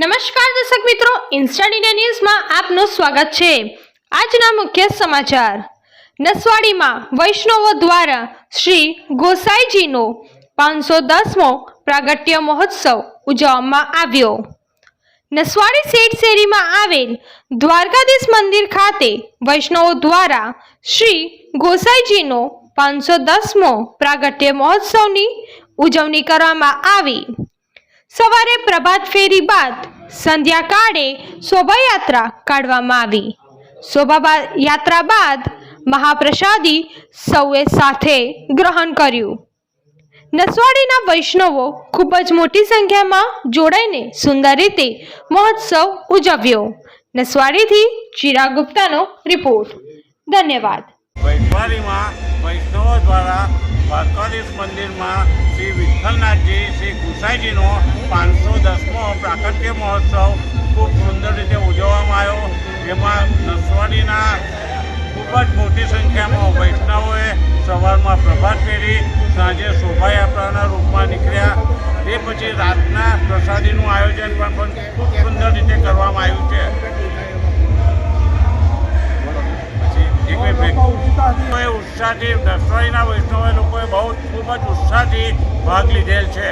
નમસ્કાર દર્શક મિત્રો ઇન્સ્ટા ઇન્ડિયા ન્યૂઝમાં આપનું સ્વાગત છે. આજના મુખ્ય સમાચાર. નસવાડીમાં વૈષ્ણવો દ્વારા શ્રી ગોસાઈજીનો પાંચસો દસમો પ્રાગટ્ય મહોત્સવ ઉજવવામાં આવ્યો. નસવાડી શેઠ શેરીમાં આવેલ દ્વારકાધીશ મંદિર ખાતે વૈષ્ણવો દ્વારા શ્રી ગોસાઈજીનો પાંચસો દસમો પ્રાગટ્ય મહોત્સવની ઉજવણી કરવામાં આવી. સવારે પ્રભાત ફેરી બાદ સંધ્યાકાળે શોભાયાત્રા કાઢવામાં આવી. શોભાયાત્રા બાદ મહાપ્રસાદી સૌએ સાથે ગ્રહણ કર્યું. નસવાડીના વૈષ્ણવો ખૂબ જ મોટી સંખ્યામાં જોડાઈને સુંદર રીતે મહોત્સવ ઉજવ્યો. નસવાડીથી ચિરા ગુપ્તાનો રિપોર્ટ. ધન્યવાદ. વૈષ્ણવો દ્વારા મંદિરમાં શ્રી વિઠ્ઠલનાથજી, શ્રી ગુસાઈજીનો પાંચસો દસમો પ્રાકટ્ય મહોત્સવ ખૂબ સુંદર રીતે ઉજવવામાં આવ્યો. જેમાં નસવાડીના ખૂબ જ મોટી સંખ્યામાં વૈષ્ણવોએ સવારમાં પ્રભાત ફેરી, સાંજે શોભાયાત્રાના રૂપમાં નીકળ્યા. તે પછી રાતના પ્રસાદીનું આયોજન પણ ખૂબ સુંદર રીતે કરવામાં આવ્યું છે. ઉત્સાહથી દસવાડીના વૈષ્ણવ લોકોએ બહુ ખૂબ જ ઉત્સાહથી ભાગ લીધેલ છે.